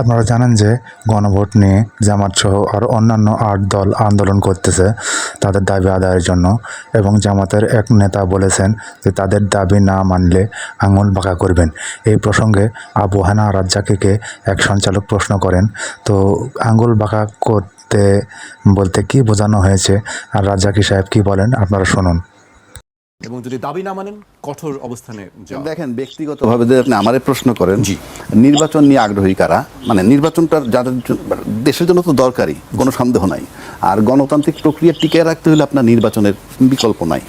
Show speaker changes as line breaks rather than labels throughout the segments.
আপনারা জানেন যে গণভোট নিয়ে জামাত সহ আরও অন্যান্য আট দল আন্দোলন করতেছে তাদের দাবি আদায়ের জন্য। এবং জামাতের এক নেতা বলেছেন যে তাদের দাবি না মানলে আঙুল বাঁকা করবেন। এই প্রসঙ্গে আবু হানা রাজ্জাকিকে এক সঞ্চালক প্রশ্ন করেন, তো আঙুল বাঁকা করতে বলতে কি বোঝানো হয়েছে? আর রাজ্জাকি সাহেব কি বলেন, আপনারা শুনুন।
এবং যদি দাবি না মানেন কঠোর অবস্থানে
দেখেন ব্যক্তিগতভাবে যদি আপনি আমারে প্রশ্ন করেন
জি।
নির্বাচন নিয়ে আগ্রহী কারা? মানে নির্বাচনটা যাদের দেশের জন্য তো দরকারি কোনো সন্দেহ নাই। আর গণতান্ত্রিক প্রক্রিয়া টিকিয়ে রাখতে হলে আপনার নির্বাচনের বিকল্প নাই।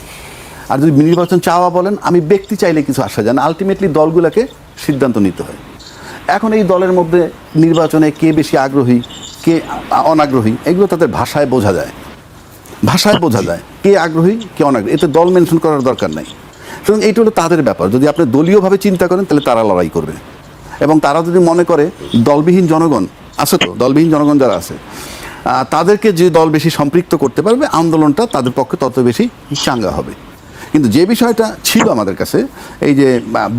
আর যদি নির্বাচন চাওয়া বলেন আমি ব্যক্তি চাইলে কিছু আসা যায় না আলটিমেটলি দলগুলোকে সিদ্ধান্ত নিতে হয়। এখন এই দলের মধ্যে নির্বাচনে কে বেশি আগ্রহী কে অনাগ্রহী এগুলো তাদের ভাষায় বোঝা যায়। ভাষায় বোঝা যায় কে আগ্রহী কে অনাগ্রহী। এতে দল মেনশন করার দরকার নাই। সুতরাং এইটা হলো তাদের ব্যাপার। যদি আপনি দলীয়ভাবে চিন্তা করেন তাহলে তারা লড়াই করবে। এবং তারা যদি মনে করে দলবিহীন জনগণ আছে তো দলবিহীন জনগণ যারা আছে তাদেরকে যে দল বেশি সম্পৃক্ত করতে পারবে আন্দোলনটা তাদের পক্ষে তত বেশি চাঙ্গা হবে। কিন্তু যে বিষয়টা ছিল আমাদের কাছে এই যে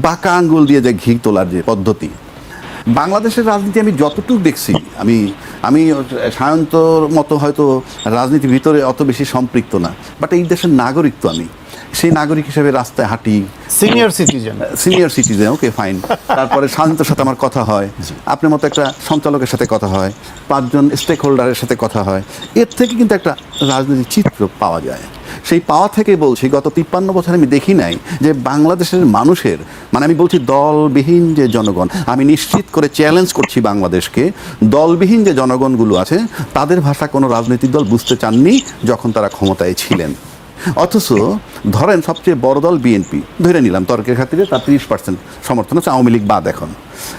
বাঁকা আঙ্গুল দিয়ে যে ঘি তোলার যে পদ্ধতি বাংলাদেশের রাজনীতি আমি যতটুকু দেখছি আমি আমি সায়ন্তর মতো হয়তো রাজনীতির ভিতরে অত বেশি সম্পৃক্ত না বাট এই দেশের নাগরিক তো আমি। সেই নাগরিক হিসেবে রাস্তায় হাঁটি।
Senior citizen
senior citizen okay fine তারপরে শান্তর সাথে আমার কথা হয়। আপনার মতো একটা সঞ্চালকের সাথে কথা হয় পাঁচজন স্টেক হোল্ডারের সাথে কথা হয়। এর থেকে কিন্তু একটা রাজনৈতিক চিত্র পাওয়া যায়। সেই পাওয়া থেকে বলছি, গত তিপ্পান্ন বছর আমি দেখি নাই যে বাংলাদেশের মানুষের মানে আমি বলছি দলবিহীন যে জনগণ, আমি নিশ্চিত করে চ্যালেঞ্জ করছি বাংলাদেশকে, দলবিহীন যে জনগণগুলো আছে, তাদের ভাষা কোনো রাজনৈতিক দল বুঝতে চাননি যখন তারা ক্ষমতায় ছিলেন। অথচ ধরেন সবচেয়ে বড় দল বিএনপি ধরে নিলাম তর্কের খাতিরে তার তিরিশ পার্সেন্ট সমর্থন আছে আওয়ামী লীগ বাদ এখন।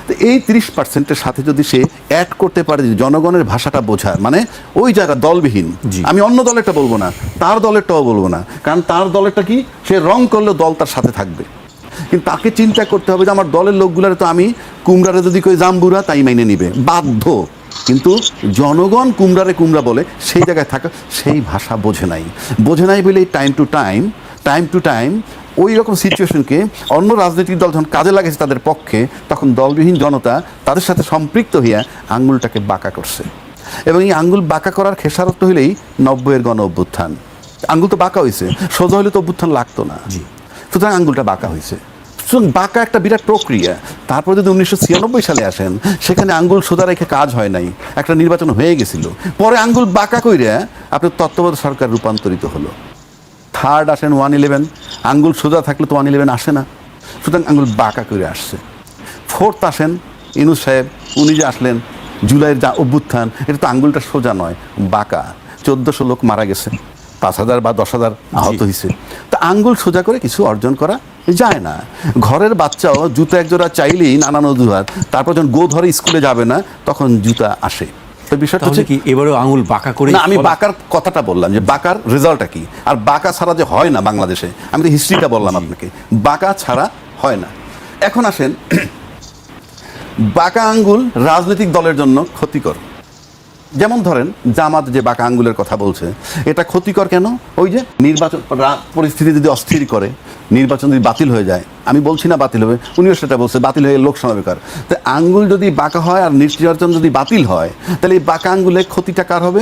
তো এই তিরিশ পার্সেন্টের সাথে যদি সে অ্যাড করতে পারে জনগণের ভাষাটা বোঝার মানে ওই জায়গা দলবিহীন আমি অন্য দলেরটা বলব না তার দলেরটাও বলব না কারণ তার দলেরটা কি? সে রং করলে দল তার সাথে থাকবে। কিন্তু তাকে চিন্তা করতে হবে যে আমার দলের লোকগুলারে তো আমি কুমড়ারে যদি কই জাম্বুরা তাই মাইনে নিবে। বাধ্য। কিন্তু জনগণ কুমড়ারে কুমড়া বলে সেই জায়গায় থাকা সেই ভাষা বোঝে নাই। বোঝে নাই বলে time to time time to time ওই রকম সিচুয়েশনকে অন্য রাজনৈতিক দল যখন কাজে লাগেছে তাদের পক্ষে তখন দলবিহীন জনতা তাদের সাথে সম্পৃক্ত হইয়া আঙ্গুলটাকে বাঁকা করছে। এবং এই আঙ্গুল বাঁকা করার খেসারত হইলেই নব্বইয়ের গণ অভ্যুত্থান। আঙ্গুল তো বাঁকা হয়েছে সোজা হলে তো অভ্যুত্থান লাগতো না। সুতরাং আঙ্গুলটা বাঁকা হয়েছে সুতরাং বাঁকা একটা বিরাট প্রক্রিয়া। তারপর যদি উনিশশো ছিয়ানব্বই সালে আসেন, সেখানে আঙ্গুল সোজা রেখে কাজ হয় নাই, একটা নির্বাচন হয়ে গেছিল। পরে আঙ্গুল বাঁকা কইরে আপনার তত্ত্বাবধায়ক সরকার রূপান্তরিত হলো। থার্ড আসেন ওয়ান ইলেভেন, আঙ্গুল সোজা থাকলে তো ওয়ান ইলেভেন আসে না। সুতরাং আঙ্গুল বাঁকা করে আসছে। ফোর্থ আসেন ইনুস সাহেব, উনি যে আসলেন জুলাইয়ের যা অভ্যুত্থান, এটা তো আঙ্গুলটা সোজা নয়, বাঁকা। চোদ্দশো লোক মারা গেছে, পাঁচ হাজার বা দশ হাজার আহত হয়েছে তা আঙ্গুল সোজা করে কিছু অর্জন করা যায় না। ঘরের বাচ্চাও জুতা একজোড়া চাইলেই নানান অজুহাত। তারপর যখন গো ধরে স্কুলে যাবে না তখন জুতা আসে। তো বিষয়টা হচ্ছে
কি এবারেও আঙুল বাঁকা করে
না আমি বাঁকার কথাটা বললাম যে বাঁকার রেজাল্টটা কি? আর বাঁকা ছাড়া যে হয় না বাংলাদেশে আমি তো হিস্ট্রিটা বললাম আপনাকে। বাঁকা ছাড়া হয় না। এখন আসেন বাঁকা আঙ্গুল রাজনৈতিক দলের জন্য ক্ষতিকর। যেমন ধরেন, জামাত যে বাঁকা আঙ্গুলের কথা বলছে, এটা ক্ষতিকর কেন? ওই যে নির্বাচন পরিস্থিতি যদি অস্থির করে, নির্বাচন যদি বাতিল হয়ে যায়, আমি বলছি না বাতিল হবে, উনিও সেটা বলছে, বাতিল হয়ে লোক সমাবেকার তো আঙ্গুল যদি বাঁকা হয় আর নির্বাচন যদি বাতিল হয়, তাহলে এই বাঁকা আঙ্গুলে ক্ষতিটা কার হবে?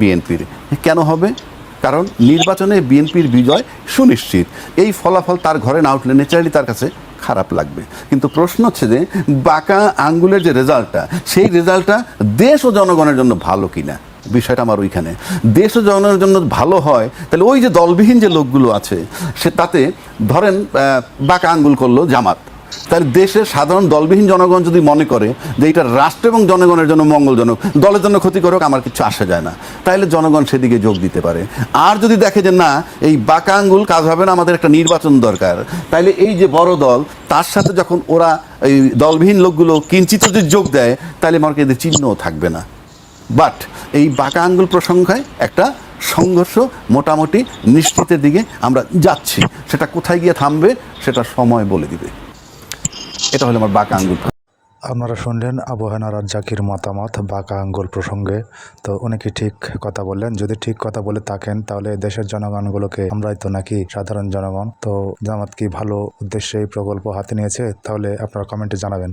বিএনপির। কেন হবে? কারণ নির্বাচনে বিএনপির বিজয় সুনিশ্চিত। এই ফলাফল তার ঘরে না উঠলে ন্যাচারালি তার কাছে খারাপ লাগবে। কিন্তু প্রশ্ন হচ্ছে যে, বাঁকা আঙ্গুলের যে রেজাল্টটা, সেই রেজাল্টটা দেশ ও জনগণের জন্য ভালো কিনা? বিষয়টা আমার ওইখানে। দেশ ও জনগণের জন্য ভালো হয়, তাহলে ওই যে দলবিহীন যে লোকগুলো আছে, সে তাতে ধরেন বাঁকা আঙ্গুল করল জামাত। তাহলে দেশের সাধারণ দলবিহীন জনগণ যদি মনে করে যে এটা রাষ্ট্র এবং জনগণের জন্য মঙ্গলজনক, দলের জন্য ক্ষতিকারক আমার কিছু আসা যায় না। তাইলে জনগণ সেদিকে যোগ দিতে পারে। আর যদি দেখে যে না, এই বাঁকা আঙ্গুল কাজ হবে না, আমাদের একটা নির্বাচন দরকার, তাইলে এই যে বড় দল, তার সাথে যখন ওরা এই দলবিহীন লোকগুলো কিঞ্চিত যদি যোগ দেয় তাহলে আমার এদের চিহ্নও থাকবে না। বাট এই বাঁকা আঙ্গুল প্রসঙ্গে একটা সংঘর্ষ মোটামুটি নিশ্চিতের দিকে আমরা যাচ্ছি। সেটা কোথায় গিয়ে থামবে, সেটা সময় বলে দিবে। এটা হলো আমার বাঁকা আঙ্গুল।
আপনারা শুনলেন আবহানা রাজ্জাকির মতামত বাঁকা আঙ্গুল প্রসঙ্গে। তো উনি কি ঠিক কথা বললেন? যদি ঠিক কথা বলে থাকেন, তাহলে দেশের জনগণগুলোকে আমরাই তো নাকি সাধারণ জনগণ? তো জামাত কি ভালো উদ্দেশ্যে এই প্রকল্প হাতে নিয়েছে? তাহলে আপনারা কমেন্টে জানাবেন।